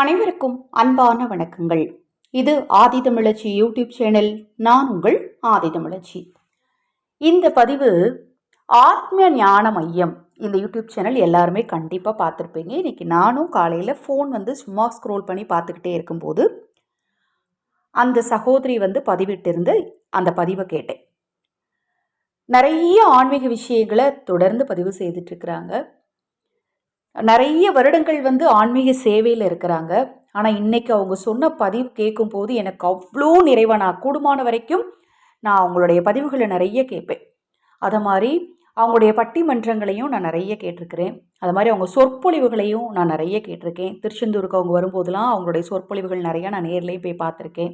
அனைவருக்கும் அன்பான வணக்கங்கள். இது ஆதிதமிழச்சி யூடியூப் சேனல் நான் உங்கள் ஆதிதமிழச்சி இந்த பதிவு ஆத்ம ஞான மையம். இந்த யூடியூப் சேனல் எல்லாருமே கண்டிப்பாக பார்த்துருப்பீங்க. இன்றைக்கி நானும் காலையில் ஃபோன் வந்து சும்மா ஸ்க்ரோல் பண்ணி பார்த்துக்கிட்டே இருக்கும்போது அந்த சகோதரி வந்து பதிவிட்டிருந்து அந்த பதிவை கேட்டேன். நிறைய ஆன்மீக விஷயங்களை தொடர்ந்து பதிவு செய்துட்ருக்குறாங்க நிறைய வருடங்கள் வந்து ஆன்மீக சேவையில் இருக்கிறாங்க. ஆனால் இன்றைக்கி அவங்க சொன்ன பதிவு கேட்கும்போது எனக்கு அவ்வளோ நிறைவாக நான் கூடுமான வரைக்கும் நான் அவங்களுடைய பதிவுகளை நிறைய கேட்பேன். அதை மாதிரி அவங்களுடைய பட்டிமன்றங்களையும் நான் நிறைய கேட்டிருக்கிறேன். அது மாதிரி அவங்க சொற்பொழிவுகளையும் நான் நிறைய கேட்டிருக்கேன். திருச்செந்தூருக்கு அவங்க வரும்போதெல்லாம் அவங்களுடைய சொற்பொழிவுகள் நிறையா நான் நேர்லேயே போய் பார்த்துருக்கேன்.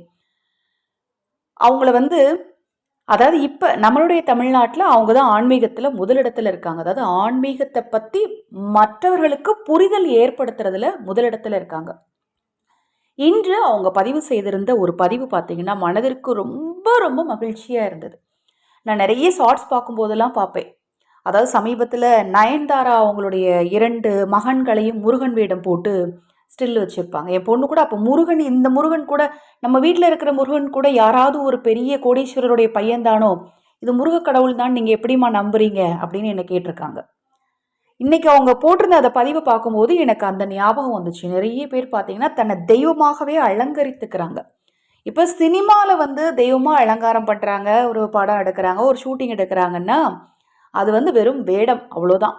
அவங்கள வந்து அதாவது இப்போ நம்மளுடைய தமிழ்நாட்டில் அவங்க தான் ஆன்மீகத்தில் முதலிடத்தில் இருக்காங்க. அதாவது ஆன்மீகத்தை பற்றி மற்றவர்களுக்கு புரிதல் ஏற்படுத்துறதுல முதலிடத்தில் இருக்காங்க. இன்று அவங்க பதிவு செய்திருந்த ஒரு பதிவு பார்த்தீங்கன்னா மனதிற்கு ரொம்ப ரொம்ப மகிழ்ச்சியாக இருந்தது. நான் நிறைய ஷார்ட்ஸ் பார்க்கும்போதெல்லாம் பார்ப்பேன். அதாவது சமீபத்தில் நயன்தாரா அவங்களுடைய இரண்டு மகன்களையும் முருகன் வேடம் போட்டு ஸ்டில் வச்சுருப்பாங்க. என் பொண்ணு கூட அப்போ முருகன் இந்த முருகன் கூட நம்ம வீட்டில் இருக்கிற முருகன் கூட யாராவது ஒரு பெரிய கோடீஸ்வரருடைய பையன்தானோ இது முருக கடவுள் தான் நீங்கள் எப்படிமா நம்புறீங்க? அப்படின்னு என்னை கேட்டிருக்காங்க. இன்றைக்கி அவங்க போட்டிருந்த அதை பதிவை பார்க்கும்போது எனக்கு அந்த ஞாபகம் வந்துச்சு. நிறைய பேர் பார்த்தீங்கன்னா தன்னை தெய்வமாகவே அலங்கரித்துக்கிறாங்க. இப்போ சினிமாவில் வந்து தெய்வமாக அலங்காரம் பண்ணுறாங்க ஒரு படம் எடுக்கிறாங்க ஒரு ஷூட்டிங் எடுக்கிறாங்கன்னா அது வந்து வெறும் வேடம் அவ்வளோதான்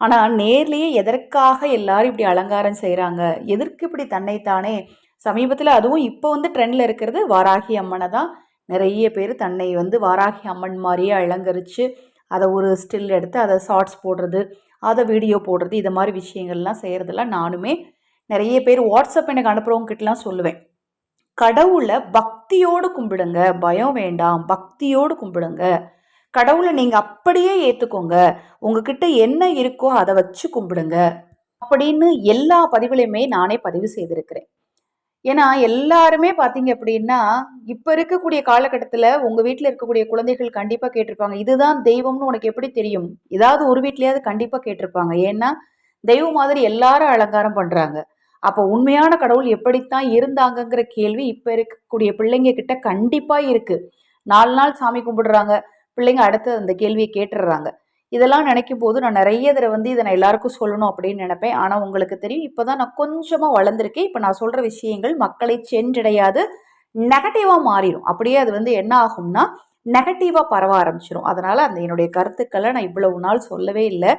ஆனால் நேர்லேயே எதற்காக எல்லாரும் இப்படி அலங்காரம் செய்கிறாங்க எதற்கு இப்படி தன்னைத்தானே? சமீபத்தில் அதுவும் இப்போ வந்து ட்ரெண்டில் இருக்கிறது வாராகி அம்மனை தான். நிறைய பேர் தன்னை வந்து வாராகி அம்மன் மாதிரியே அலங்கரித்து அதை ஒரு ஸ்டில் எடுத்து அதை ஷார்ட்ஸ் போடுறது அதை வீடியோ போடுறது இது மாதிரி விஷயங்கள்லாம் செய்கிறதெல்லாம் நானுமே நிறைய பேர் வாட்ஸ்அப் எனக்கு அனுப்புகிறவங்ககிட்டலாம் சொல்லுவேன். கடவுளை பக்தியோடு கும்பிடுங்க. பயம் வேண்டாம். பக்தியோடு கும்பிடுங்க. கடவுளை நீங்கள் அப்படியே ஏற்றுக்கோங்க உங்ககிட்ட என்ன இருக்கோ அதை வச்சு கும்பிடுங்க. அப்படின்னு எல்லா பதிவுலையுமே நானே பதிவு செய்திருக்கிறேன். ஏன்னா எல்லாருமே பார்த்தீங்க அப்படின்னா இப்போ இருக்கக்கூடிய காலகட்டத்தில் உங்கள் வீட்டில் இருக்கக்கூடிய குழந்தைகள் கண்டிப்பாக கேட்டிருப்பாங்க. இதுதான் தெய்வம்னு உனக்கு எப்படி தெரியும்? ஏதாவது ஒரு வீட்லேயாவது கண்டிப்பாக கேட்டிருப்பாங்க. ஏன்னா தெய்வம் மாதிரி எல்லாரும் அலங்காரம் பண்ணுறாங்க அப்போ உண்மையான கடவுள் எப்படித்தான் இருந்தாங்கங்கிற கேள்வி இப்போ இருக்கக்கூடிய பிள்ளைங்க கிட்ட கண்டிப்பாக இருக்குது நாலு நாள் சாமி கும்பிடுறாங்க. பிள்ளைங்க அடுத்து அந்த கேள்வியை கேட்டுடுறாங்க. இதெல்லாம் நினைக்கும் போது நான் நிறைய தடவை வந்து இதை நான் எல்லாருக்கும் சொல்லணும் அப்படின்னு நினைப்பேன். ஆனால் உங்களுக்கு தெரியும் இப்போ தான் நான் கொஞ்சமாக வளர்ந்துருக்கேன். இப்போ நான் சொல்கிற விஷயங்கள் மக்களை சென்றடையாது நெகட்டிவாக மாறிடும் அப்படியே அது வந்து என்ன ஆகும்னா நெகட்டிவாக பரவ ஆரம்பிச்சிடும் அதனால் அந்த என்னுடைய கருத்துக்களை நான் இவ்வளவு நாள் சொல்லவே இல்லை.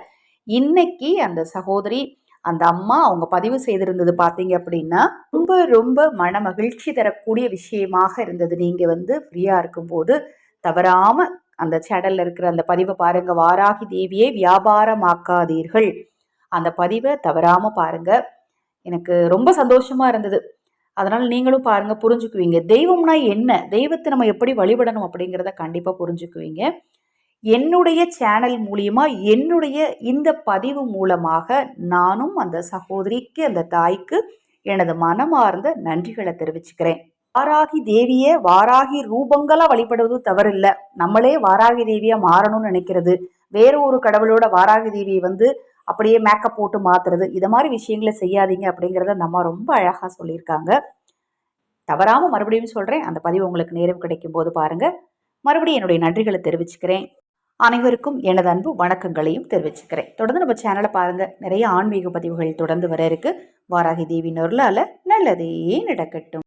இன்னைக்கு அந்த சகோதரி அந்த அம்மா அவங்க பதிவு செய்திருந்தது பார்த்தீங்க அப்படின்னா ரொம்ப ரொம்ப மன மகிழ்ச்சி தரக்கூடிய விஷயமாக இருந்தது. நீங்கள் வந்து ஃப்ரீயாக இருக்கும்போது தவறாமல் அந்த சேனலில் இருக்கிற அந்த பதிவை பாருங்கள் வாராகி தேவியை வியாபாரமாக்காதீர்கள். அந்த பதிவை தவறாமல் பாருங்கள் எனக்கு ரொம்ப சந்தோஷமாக இருந்தது. அதனால் நீங்களும் பாருங்கள் புரிஞ்சுக்குவீங்க. தெய்வம்னா என்ன? தெய்வத்தை நம்ம எப்படி வழிபடணும் அப்படிங்கிறத கண்டிப்பாக புரிஞ்சுக்குவீங்க. என்னுடைய சேனல் மூலியமாக என்னுடைய இந்த பதிவு மூலமாக நானும் அந்த சகோதரிக்கு அந்த தாய்க்கு எனது மனமார்ந்த நன்றிகளை தெரிவிச்சுக்கிறேன். வாராகி தேவியை வாராகி ரூபங்களாக வழிபடுவது தவறில்லை. நம்மளே வாராகி தேவியாக மாறணும்னு நினைக்கிறது. வேற ஒரு கடவுளோட வாராகி தேவியை வந்து அப்படியே மேக்கப் போட்டு மாற்றுறது இது மாதிரி விஷயங்களை செய்யாதீங்க அப்படிங்கிறத நம்ம ரொம்ப அழகாக சொல்லியிருக்காங்க. தவறாமல் மறுபடியும் சொல்கிறேன் அந்த பதிவு உங்களுக்கு நேரம் கிடைக்கும் போது பாருங்கள் மறுபடியும் என்னுடைய நன்றிகளை தெரிவிச்சுக்கிறேன். அனைவருக்கும் எனது அன்பு வணக்கங்களையும் தெரிவிச்சுக்கிறேன். தொடர்ந்து நம்ம சேனலை பாருங்கள் நிறைய ஆன்மீக பதிவுகள் தொடர்ந்து வர இருக்கு. வாராகி தேவி நொருளால் நல்லதே நடக்கட்டும்.